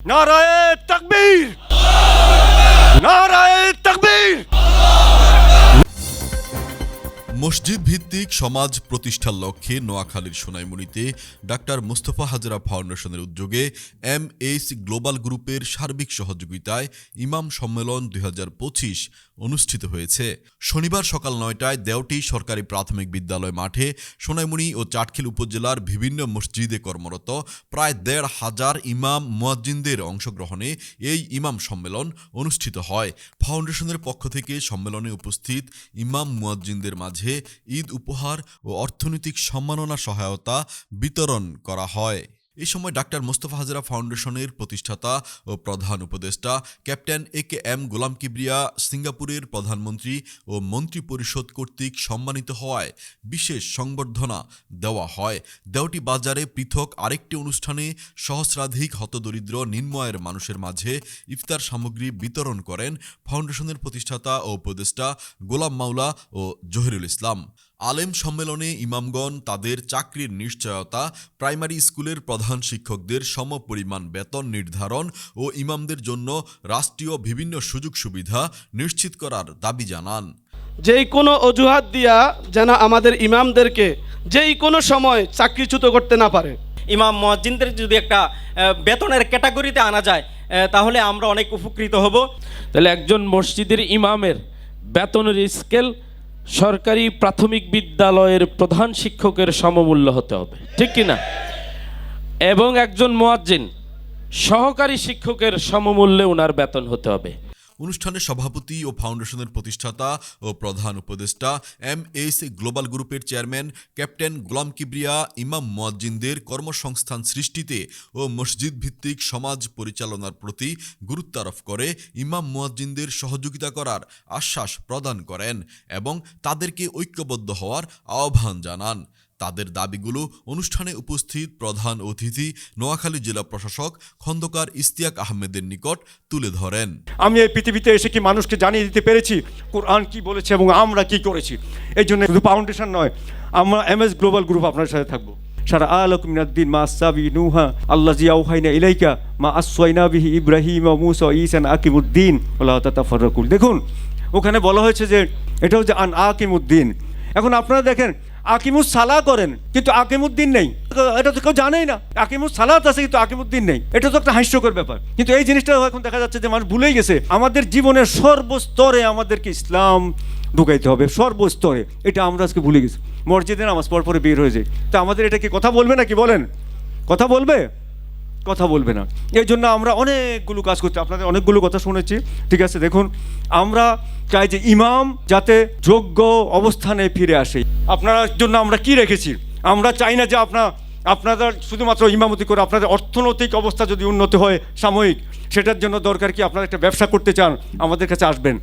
নারায়ে তকবীর নারায়ে মসজিদ ভিত্তিক সমাজ প্রতিষ্ঠার লক্ষ্যে নোয়াখালীর সোনাইমুড়িতে ডাক্তার মুস্তফা হাজরা ফাউন্ডেশনের উদ্যোগে এম এইচ গ্লোবাল গ্রুপের সার্বিক সহযোগিতায় ইমাম সম্মেলন দু হাজার পঁচিশ অনুষ্ঠিত হয়েছে। শনিবার সকাল নয়টায় দেওটি সরকারি প্রাথমিক বিদ্যালয় মাঠে সোনাইমুড়ি ও চাটখিল উপজেলার বিভিন্ন মসজিদে কর্মরত প্রায় দেড় হাজার ইমাম মুয়াজ্জিনদের অংশগ্রহণে এই ইমাম সম্মেলন অনুষ্ঠিত হয়। ফাউন্ডেশনের পক্ষ থেকে সম্মেলনে উপস্থিত ইমাম মুয়াজ্জিনদের মাঝে ঈদ উপহার ও অর্থনৈতিক সম্মাননা সহায়তা বিতরণ করা হয়। এ সময় ডাক্তার মোস্তফা হাজরা ফাউন্ডেশনের প্রতিষ্ঠাতা ও প্রধান উপদেষ্টা captain A K M Golam Kibria সিঙ্গাপুরের প্রধানমন্ত্রী ও মন্ত্রী পরিষদ কর্তৃক সম্মানিত হওয়ায় বিশেষ সংবর্ধনা দেওয়া হয়। দেওটি বাজারে পৃথক আরেকটি অনুষ্ঠানে সহস্রাধিক হতদরিদ্র নিম্নয়ের মানুষের মাঝে ইফতার সামগ্রী বিতরণ করেন ফাউন্ডেশনের প্রতিষ্ঠাতা ও উপদেষ্টা গোলাম মাওলা ও জহিরুল ইসলাম। আলেম সম্মেলনে ইমামগণ তাদের চাকরির নিশ্চয়তা প্রাইমারি স্কুলের প্রধান শিক্ষকদের সমপরিমাণ বেতন নির্ধারণ ও ইমামদের জন্য রাষ্ট্রীয় বিভিন্ন সুযোগ সুবিধা নিশ্চিত করার দাবি জানান। যেই কোনো অজুহাত দিয়া যেন আমাদের ইমামদেরকে যেই কোনো সময় চাকরিচ্যুত করতে না পারে। ইমাম মসজিদদের যদি একটা বেতনের ক্যাটাগরিতে আনা যায় তাহলে আমরা অনেক উপকৃত হব। তাহলে একজন মসজিদের ইমামের বেতনের স্কেল সরকারি প্রাথমিক বিদ্যালয়ের প্রধান শিক্ষকের সমমূল্য হতে হবে। ঠিক কিনা? এবং একজন মোয়াজ্জিন, সহকারী শিক্ষকের সমমূল্যে ওনার বেতন হতে হবে। অনুষ্ঠানে সভাপতি ও ফাউন্ডেশনের প্রতিষ্ঠাতা ও প্রধান উপদেষ্টা এম এস গ্লোবাল গ্রুপের চেয়ারম্যান ক্যাপ্টেন গোলাম কিবরিয়া, ইমাম মুয়াজ্জিনদের কর্মসংস্থান সৃষ্টিতে ও মসজিদ ভিত্তিক সমাজ পরিচালনার প্রতি গুরুত্ব আরোপ করে ইমাম মুয়াজ্জিনদের সহযোগিতা করার আশ্বাস প্রদান করেন এবং তাদেরকে ঐক্যবদ্ধ হওয়ার আহ্বান জানান। তাদের দাবিগুলো অনুষ্ঠানে উপস্থিত প্রধান অতিথি নোয়াখালী জেলা প্রশাসক খন্দকার ইস্তিয়াক আহমেদের নিকট তুলে ধরেন। আমি এই পৃথিবীতে এসে কি মানুষকে জানিয়ে দিতে পেরেছি? কোরআন কি বলেছে এবং আমরা কি করেছি? এই জন্য শুধু ফাউন্ডেশন নয়, আমরা এম এস গ্লোবাল গ্রুপ আপনার সাথে থাকব। সারা আলক মিনাদ্দিন মা সাবি নুহা আল্লাহ জিয়া উহাইনা ইলাইকা, মা আসওয়াইনা বিহি ইব্রাহিম ও ইসান আকিমুদ্দিন আল্লাহ তাফারকুল দেখুন, ওখানে বলা হয়েছে যে, এটা হচ্ছে আন আকিমুদ্দিন। এখন আপনারা দেখেন আকিমুস সালা করেন, কিন্তু আকিমুদ্দিন নেই। এটা তো কেউ জানেই না। আকিমুস সালাত আছে, কিন্তু আকিমুদ্দিন নেই। এটা তো একটা হাস্যকর ব্যাপার। কিন্তু এই জিনিসটা এখন দেখা যাচ্ছে যে মানুষ ভুলেই গেছে। আমাদের জীবনের সর্বস্তরে আমাদেরকে ইসলাম ঢুকাইতে হবে। সর্বস্তরে। এটা আমরা আজকে ভুলে গেছি। মসজিদে নামাজ পর পরে বের হয়ে যায় তা আমাদের এটা কি কথা বলবে নাকি বলেন? কথা বলবে? কথা বলবে না। এই জন্য আমরা অনেকগুলো কাজ করছি। আপনাদের অনেকগুলো কথা শুনেছি। ঠিক আছে, দেখুন, আমরা চাই যে ইমাম যাতে যোগ্য অবস্থানে ফিরে আসে। আপনার জন্য আমরা কি রেখেছি? আমরা চাই না যে আপনার আপনাদের শুধুমাত্র ইমামতি করে আপনাদের অর্থনৈতিক অবস্থা যদি উন্নত হয় সাময়িক, সেটার জন্য দরকার কি আপনারা একটা ব্যবসা করতে চান? আমাদের কাছে আসবেন।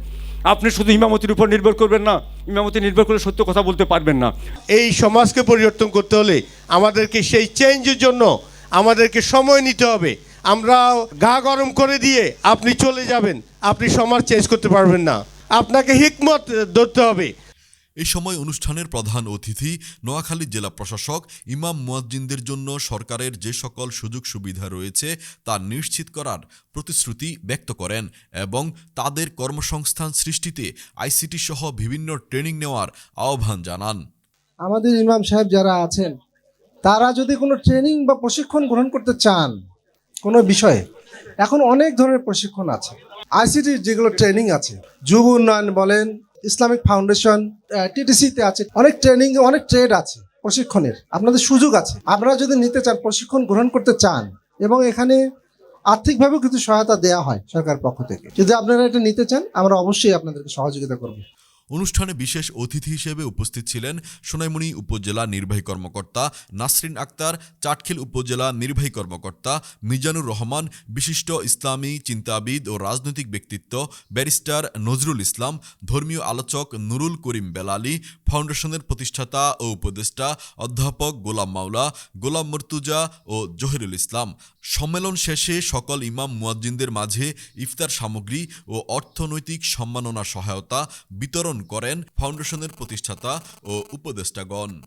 আপনি শুধু ইমামতির উপর নির্ভর করবেন না, ইমামতি নির্ভর করে সত্য কথা বলতে পারবেন না। এই সমাজকে পরিবর্তন করতে হলে আমাদেরকে সেই চেঞ্জের জন্য আমাদেরকে সময় নিতে হবে। আমরা গা গরম করে দিয়ে আপনি চলে যাবেন। আপনি সমাজ চেঞ্জ করতে পারবেন না। আপনাকে হিকমত ধরতে হবে। এই সময় অনুষ্ঠানের প্রধান অতিথি নোয়াখালী জেলা প্রশাসক ইমাম মুয়াজ্জিনদের জন্য সরকারের যে সকল সুযোগ সুবিধা রয়েছে তা নিশ্চিত করার প্রতিশ্রুতি ব্যক্ত করেন এবং তাদের কর্মসংস্থান সৃষ্টিতে আইসিটি সহ বিভিন্ন ট্রেনিং নেওয়ার আহ্বান জানান। আমাদের ইমাম সাহেব যারা আছেন তারা যদি কোনো ট্রেনিং বা প্রশিক্ষণ গ্রহণ করতে চান কোনো বিষয়ে, এখন অনেক ধরনের প্রশিক্ষণ আছে। আইসিটি যেগুলো ট্রেনিং আছে, যুব উন্নয়ন বলেন, ইসলামিক ফাউন্ডেশন টিটিসিতে আছে, অনেক ট্রেনিং, অনেক ট্রেড আছে প্রশিক্ষণের, আপনাদের সুযোগ আছে। আপনারা যদি নিতে চান, প্রশিক্ষণ গ্রহণ করতে চান, এবং এখানে আর্থিকভাবেও কিছু সহায়তা দেওয়া হয় সরকার পক্ষ থেকে। যদি আপনারা এটা নিতে চান, আমরা অবশ্যই আপনাদেরকে সহযোগিতা করব। অনুষ্ঠানে বিশেষ অতিথি হিসেবে উপস্থিত ছিলেন সোনাইমুড়ি উপজেলা নির্বাহী কর্মকর্তা, নাসরিন আক্তার, চাটখিল উপজেলা নির্বাহী কর্মকর্তা, মিজানুর রহমান, বিশিষ্ট ইসলামী চিন্তাবিদ ও রাজনৈতিক ব্যক্তিত্ব, ব্যারিস্টার নজরুল ইসলাম, ধর্মীয় আলোচক নুরুল করিম বেলালি, ফাউন্ডেশনের প্রতিষ্ঠাতা ও উপদেষ্টা অধ্যাপক গোলাম মাওলা, গোলাম মর্তুজা ও জহিরুল ইসলাম। সম্মেলন শেষে সকল ইমাম মুয়াজ্জিনদের মাঝে ইফতার সামগ্রী ও অর্থনৈতিক সম্মাননা সহায়তা, বিতরণ করেন ফাউন্ডেশনের প্রতিষ্ঠাতা ও উপদেষ্টাগণ।